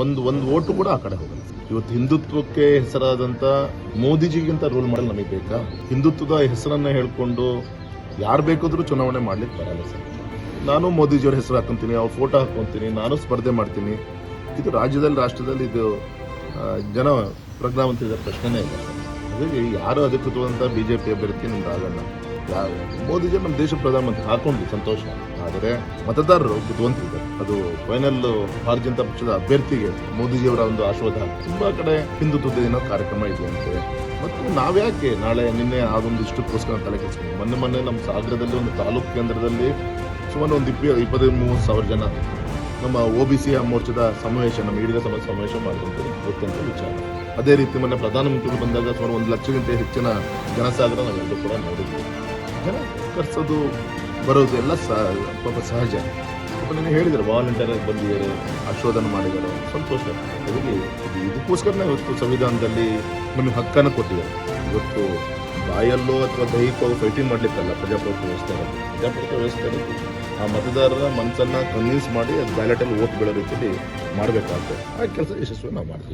ಒಂದು ಒಂದು ಓಟು ಕೂಡ ಆ ಕಡೆ ಹೋಗಲ್ಲ. ಇವತ್ತು ಹಿಂದುತ್ವಕ್ಕೆ ಹೆಸರಾದಂತ ಮೋದಿಜಿಗಿಂತ ರೋಲ್ ಮಾಡಲ್ ನಮಗೆ ಬೇಕಾ? ಹಿಂದುತ್ವದ ಹೆಸರನ್ನ ಹೇಳ್ಕೊಂಡು ಯಾರು ಬೇಕಾದ್ರೂ ಚುನಾವಣೆ ಮಾಡ್ಲಿಕ್ಕೆ ಬರಲ್ಲ ಸರ್. ನಾನು ಮೋದಿಜಿಯವ್ರ ಹೆಸರು ಹಾಕೊಂತೀನಿ, ಅವ್ರ ಫೋಟೋ ಹಾಕೊಂತೀನಿ, ನಾನು ಸ್ಪರ್ಧೆ ಮಾಡ್ತೀನಿ. ಇದು ರಾಜ್ಯದಲ್ಲಿ, ರಾಷ್ಟ್ರದಲ್ಲಿ ಇದು ಜನ ಪ್ರಜ್ಞಾವಂತ ಪ್ರಶ್ನೆನೇ ಇಲ್ಲ. ಹಾಗಾಗಿ ಯಾರು ಅಧಿಕೃತವಾದಂಥ ಬಿ ಜೆ ಪಿ ಅಭ್ಯರ್ಥಿ ನಿಮ್ಗೆ ಆಗಲ್ಲ. ಮೋದಿಜಿ ನಮ್ಮ ದೇಶ ಪ್ರಧಾನಮಂತ್ರಿ ಹಾಕೊಂಡು ಸಂತೋಷ. ಆದರೆ ಮತದಾರರು ಬುದ್ಧಿವಂತರಿದ್ದಾರೆ ಅದು ಫೈನಲ್ ಭಾರತೀಯ ಜನತಾ ಪಕ್ಷದ ಅಭ್ಯರ್ಥಿಗೆ ಮೋದಿಜಿಯವರ ಒಂದು ಆಶೀರ್ವಾದ. ತುಂಬಾ ಕಡೆ ಹಿಂದುತ್ವದ ದಿನ ಕಾರ್ಯಕ್ರಮ ಅಂತ ಮತ್ತು ನಾವ್ಯಾಕೆ ನಾಳೆ ನಿನ್ನೆ ಅದೊಂದು ಇಷ್ಟಕ್ಕೋಸ್ಕರ ತಲೆ ಕೆಡಿಸ್ಕೊಂಡು, ಮೊನ್ನೆ ಮೊನ್ನೆ ನಮ್ಮ ಸಾಗರದಲ್ಲಿ ಒಂದು ತಾಲೂಕು ಕೇಂದ್ರದಲ್ಲಿ ಸುಮಾರು ಒಂದು ಇಪ್ಪ ಇಪ್ಪತ್ತೈದು ಮೂವತ್ತು ಸಾವಿರ ಜನ ನಮ್ಮ ಒ ಬಿ ಸಿ ಮೋರ್ಚಾದ ಸಮಾವೇಶ, ನಮ್ಮ ಈಡಿಗ ಸಮಾಜ ಸಮಾವೇಶ ಮಾಡಿದಂತೆ ಗೊತ್ತಂತ ವಿಚಾರ. ಅದೇ ರೀತಿ ಮೊನ್ನೆ ಪ್ರಧಾನಮಂತ್ರಿಗಳು ಬಂದಾಗ ಸುಮಾರು ಒಂದು ಲಕ್ಷಕ್ಕಿಂತ ಹೆಚ್ಚಿನ ಜನಸಾಗರ ನಾವೆಲ್ಲರೂ ಕೂಡ ನೋಡಿದ್ವಿ. ಜನ ಬರೋದು ಎಲ್ಲ ಸಹ ಪಾಪ ಸಹಜ. ಪಾಪ ಹೇಳಿದರು ಹೇಳಿದ್ರು ವಾಲಂಟಿಯರ್ ಆಗಿ ಬಂದಿದ್ದಾರೆ, ಆಶೋಧನೆ ಮಾಡಿದ್ದಾರೆ. ಸಂತೋಷ. ಅದಕ್ಕೆ ಇದು- ಇದಕ್ಕೋಸ್ಕರನೇ ಇವತ್ತು ಸಂವಿಧಾನದಲ್ಲಿ ನಮಗೆ ಹಕ್ಕನ್ನು ಕೊಟ್ಟಿದ್ದಾರೆ. ಇವತ್ತು ಬಾಯಲ್ಲೋ ಅಥವಾ ದೈಹಿಕವಾಗಿ ಫೈಟಿಂಗ್ ಮಾಡಲಿಕ್ಕಲ್ಲ ಪ್ರಜಾಪ್ರಭುತ್ವ ವ್ಯವಸ್ಥೆ. ಪ್ರಜಾಪ್ರಭುತ್ವ ವ್ಯವಸ್ಥೆ ಆ ಮತದಾರರ ಮನಸ್ಸನ್ನು ಕನ್ವಿನ್ಸ್ ಮಾಡಿ ಅದು ಬ್ಯಾಲೆಟಲ್ಲಿ ಓಟ್ ಬೀಳೋ ರೀತಿಯಲ್ಲಿ ಮಾಡಬೇಕಾಗ್ತದೆ ಆ ಕೆಲಸ ಯಶಸ್ವಿ ನಾವು ಮಾಡ್ತೀವಿ.